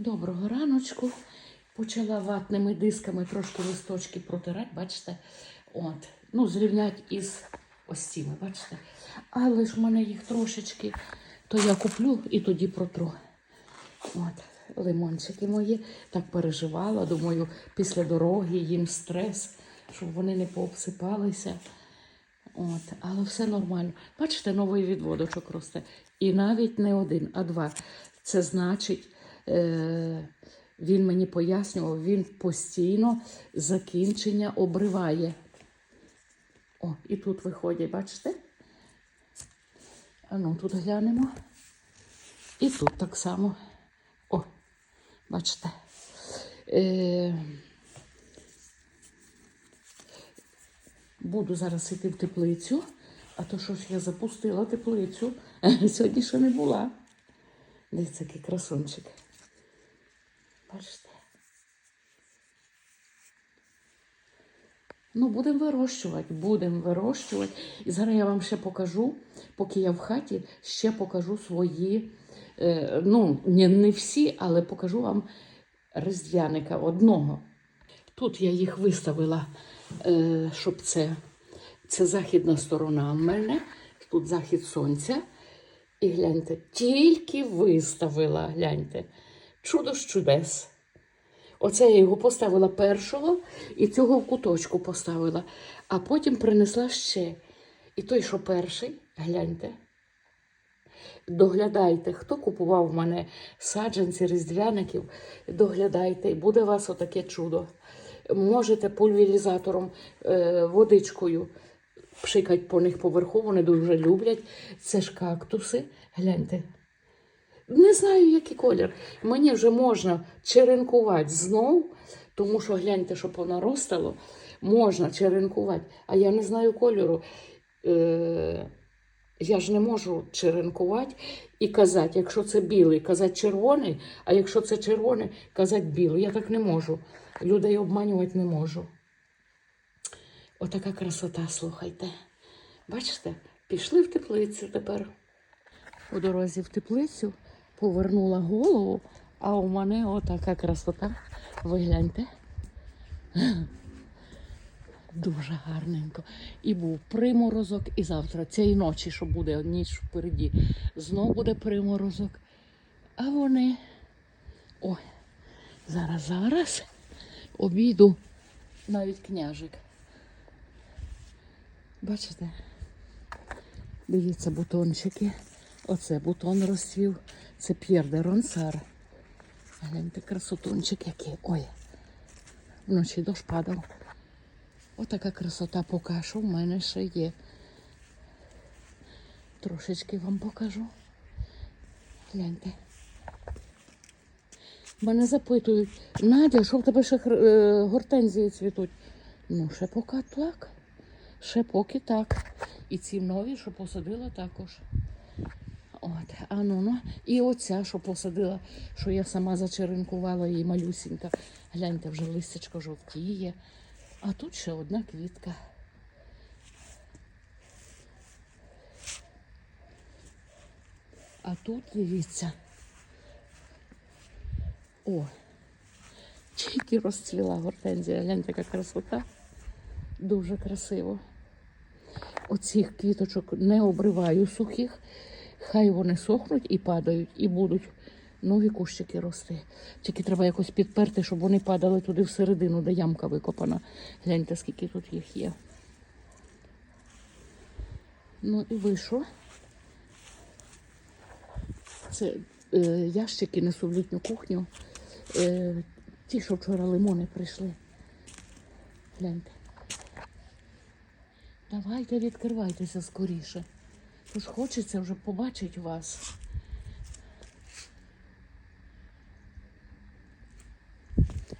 Доброго раночку. Почала ватними дисками трошки листочки протирати, бачите? От. Ну, зрівнять із ось цими, бачите? Але ж в мене їх трошечки, то я куплю і тоді протру. От, лимончики мої. Так переживала. Думаю, після дороги їм стрес, щоб вони не пообсипалися. От, але все нормально. Бачите, новий відводочок росте. І навіть не один, а два. Це значить, він мені пояснював, він постійно закінчення обриває. О, і тут виходять, бачите? А ну, тут глянемо. І тут так само. О, бачите. Е, Буду зараз йти в теплицю, а то що ж я запустила теплицю. Сьогодні ще не була. Дивіться, який красунчик. Бачите? Ну, будемо вирощувати, будемо вирощувати. І зараз я вам ще покажу, поки я в хаті, ще покажу свої, е, ну, не, не всі, але покажу вам різдвяника одного. Тут я їх виставила, е, щоб це, це західна сторона в мене, тут захід сонця. І гляньте, тільки виставила, гляньте. Чудо з чудес. Оце я його поставила першого і цього в куточку поставила, а потім принесла ще. І той, що перший, гляньте. Доглядайте, хто купував в мене саджанці різдвяників, доглядайте, буде у вас отаке чудо. Можете пульверізатором, е, водичкою пшикати по них поверху, вони дуже люблять. Це ж кактуси. Гляньте. Не знаю, який колір. Мені вже можна черенкувати знов, тому що гляньте, що понаростало. Можна черенкувати, а я не знаю кольору. Е- я ж не можу черенкувати і казати, якщо це білий, казати червоний, а якщо це червоний, казати білий. Я так не можу. Людей обманювати не можу. Отака красота, слухайте. Бачите, пішли в теплицю тепер. У дорозі в теплицю повернула голову, а у мене отака красота. Ви гляньте. Дуже гарненько. І був приморозок, і завтра, цієї ночі, що буде ніч впереді, знов буде приморозок. А вони. Ой, зараз, зараз обійду навіть княжик. Бачите? Дивіться, бутончики. Оце бутон розцвів. Це П'єр Ронсар. Гляньте, красотунчик який. Ой. Вночі дощ падав. Отака красота поки що в мене ще є. Трошечки вам покажу. Гляньте. Мене запитують, Надя, що в тебе ще е, гортензії цвітуть? Ну, ще поки так. Ще поки так. І ці нові, що посадила також. От, а ну, ну. І оця, що посадила, що я сама зачеренкувала її малюсінька. Гляньте, вже листячко жовтіє. А тут ще одна квітка. А тут дивіться. О, тільки розцвіла гортензія. Гляньте, яка красота. Дуже красиво. Оцих квіточок не обриваю сухих. Хай вони сохнуть і падають, і будуть нові кущики рости. Тільки треба якось підперти, щоб вони падали туди всередину, де ямка викопана. Гляньте, скільки тут їх є. Ну і вийшло. Це е, ящики несу в літню кухню. Е, ті, що вчора лимони прийшли. Гляньте. Давайте відкривайтеся скоріше. Тож хочеться вже побачити вас.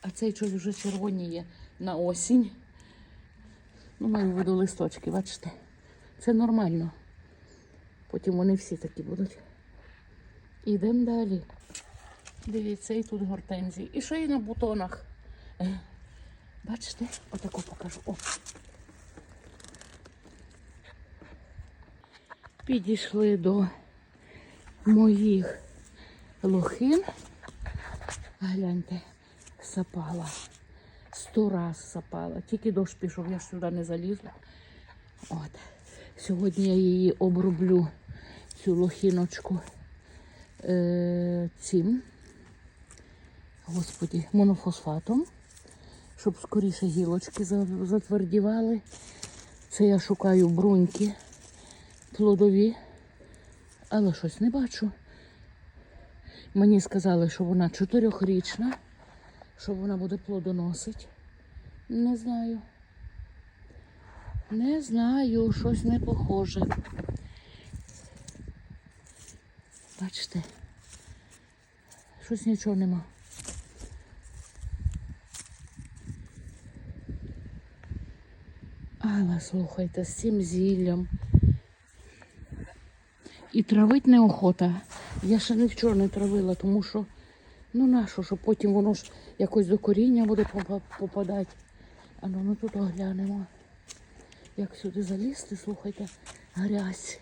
А цей щось вже червоніє на осінь. Ну, маю виду листочки, бачите? Це нормально. Потім вони всі такі будуть. Ідемо далі. Дивіться, і тут гортензії. І ще й на бутонах. Е, Бачите? Отаку покажу. О. Підійшли до моїх лохин. Гляньте, сапала. Сто раз сапала. Тільки дощ пішов, я ж сюди не залізла. От. Сьогодні я її оброблю, цю лохіночку е, цим, господі, монофосфатом, щоб скоріше гілочки затвердівали. Це я шукаю бруньки плодові, але щось не бачу. Мені сказали, що вона чотирьохрічна, що вона буде плодоносити. Не знаю. Не знаю, щось не похоже. Бачите, щось нічого нема. Але слухайте, з цим зіллям. І травить неохота. Я ще не вчора не травила, тому що, ну нащо, що потім воно ж якось до коріння буде попадати. А ну ми тут оглянемо. Як сюди залізти, слухайте, грязь.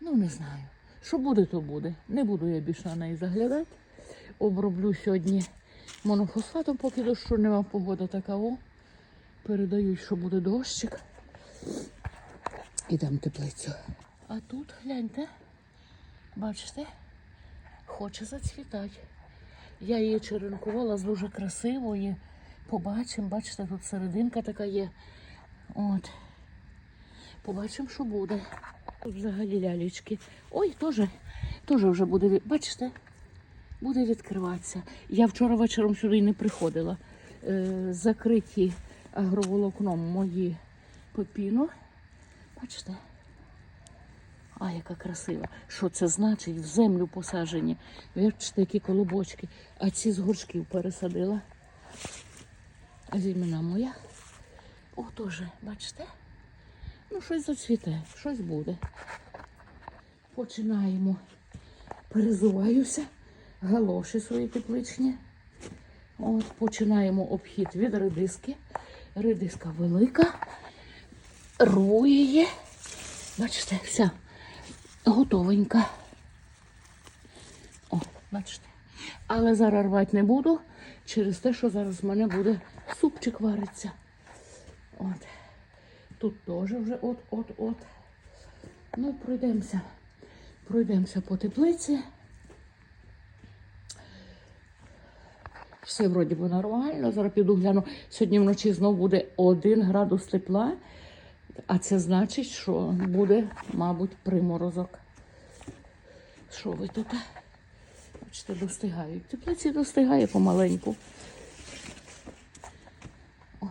Ну, не знаю. Що буде, то буде. Не буду я більше на неї заглядати. Оброблю сьогодні монофосфатом, поки дощу нема погода така. О. Передають, що буде дощик. Ідемо в теплицю. А тут, гляньте, бачите, хоче зацвітати. Я її черенкувала з дуже красивої. Побачимо, бачите, тут серединка така є. От. Побачимо, що буде. Тут взагалі лялечки. Ой, теж, теж вже буде, бачите, буде відкриватися. Я вчора вечором сюди не приходила. Е, закриті агроволокном мої пепіно. Бачите? А, яка красива. Що це значить? В землю посаджені. Бачите, які колобочки. А ці з горшків пересадила. А зімена моя. О, теж, бачите? Ну, щось зацвіте, щось буде. Починаємо. Перезуваюся. Галоші свої тепличні. От, починаємо обхід від редиски. Редиска велика. Рву її. Бачите, вся готовенька. О, бачите. Але зараз рвати не буду через те, що зараз в мене буде супчик вариться. От. Тут теж вже от-от-от. Ну, пройдемося. Пройдемося по теплиці. Все вроді би нормально. Зараз піду гляну. Сьогодні вночі знову буде 1 градус тепла. А це значить, що буде, мабуть, приморозок. Що ви тут? Бачите, достигають. Теплиці достигає помаленьку. О,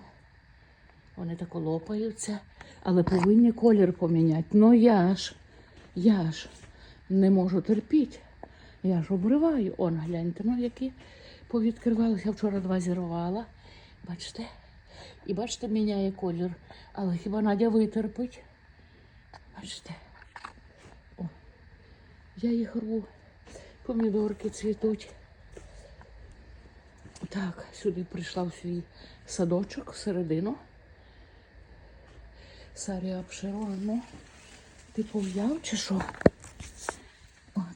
Вони так лопаються, але повинні колір поміняти. Ну я ж, я ж не можу терпіти. Я ж обриваю. Он, гляньте, ну які повідкривалися. Я вчора два зірвала. Бачите? І бачите, міняє колір. Але хіба Надя витерпить? Бачите? О, я їх рву. Помідорки цвітуть. Так, сюди прийшла в свій садочок всередину. Сарія обширона. Ти пов'яв чи що?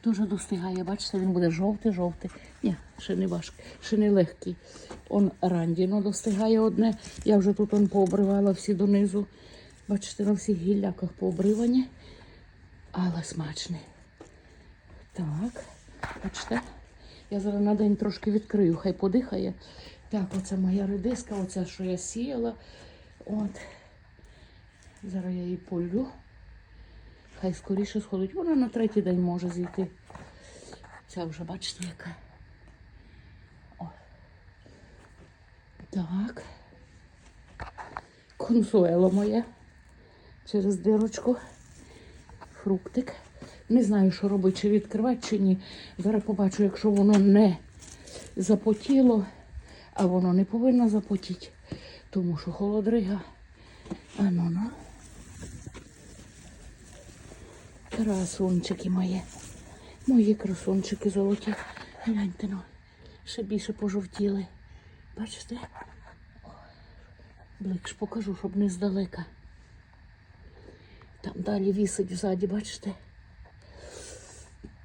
Дуже достигає, бачите, він буде жовтий-жовтий. Ні, ще не важкий, ще не легкий. Он рандіно достигає одне. Я вже тут он пообривала всі донизу. Бачите, на всіх гілляках пообривані. Але смачний. Так, бачите, я зараз на день трошки відкрию, хай подихає. Так, оце моя редиска, оце, що я сіяла. От. Зараз я її полю. Хай скоріше сходить. Вона на третій день може зійти. Ця вже, бачите, яка. О. Так. Консуело моє. Через дирочку. Фруктик. Не знаю, що робити, чи відкривати, чи ні. Зараз побачу, якщо воно не запотіло, а воно не повинно запотіти, тому що холодрига. А ну ну. Красунчики мої. Мої красунчики золоті. Гляньте ну. Ще більше пожовтіли. Бачите? О, Блик покажу, щоб не здалека. Там далі вісить ззаді, бачите?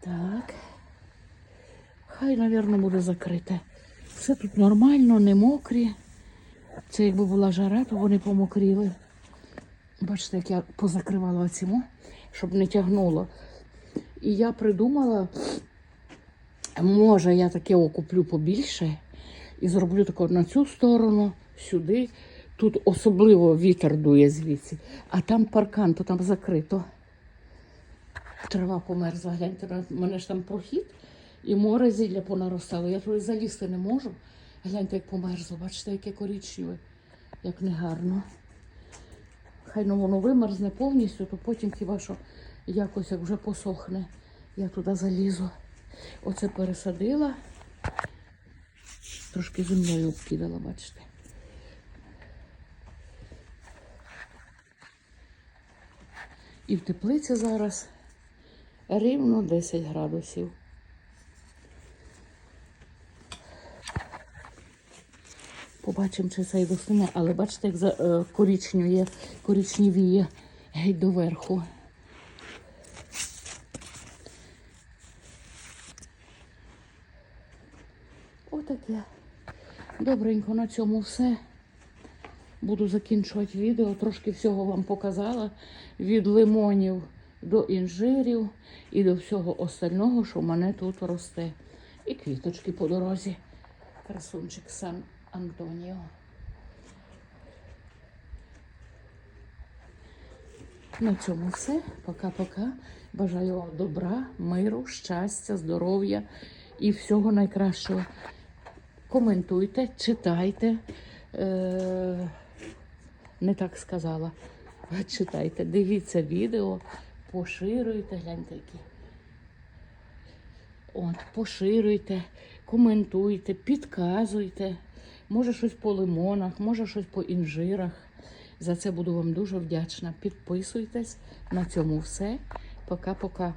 Так. Хай, мабуть, буде закрите. Все тут нормально, не мокрі. Це якби була жара, то вони помокріли. Бачите, як я позакривала оці, мо, щоб не тягнуло. І я придумала, може, я таке окуплю побільше і зроблю тако на цю сторону, сюди. Тут особливо вітер дує звідси, а там паркан, то там закрито. Трава померзла, гляньте, на мене ж там прохід і море зілля понаростало. Я туди залізти не можу. Гляньте, як померзло, бачите, яке коричневе, як негарно. Хай ну воно вимерзне повністю, то потім хіба що якось як вже посохне, я туди залізу. Оце пересадила, трошки землею обкидала, бачите. І в теплиці зараз рівно 10 градусів. Побачимо, чи це й достигне, але бачите, як за, е, коричнює, геть доверху. Отаке. Добренько, на цьому все. Буду закінчувати відео. Трошки всього вам показала. Від лимонів до інжирів і до всього остального, що в мене тут росте. І квіточки по дорозі. Красунчик Сан Антоніо. На цьому все. Пока-пока. Бажаю вам добра, миру, щастя, здоров'я і всього найкращого. Коментуйте, читайте. Е- не так сказала. Читайте, дивіться відео, поширюйте, гляньте які. От, поширюйте, коментуйте, підказуйте. Може щось по лимонах, може щось по інжирах. За це буду вам дуже вдячна. Підписуйтесь. На цьому все. Пока-пока.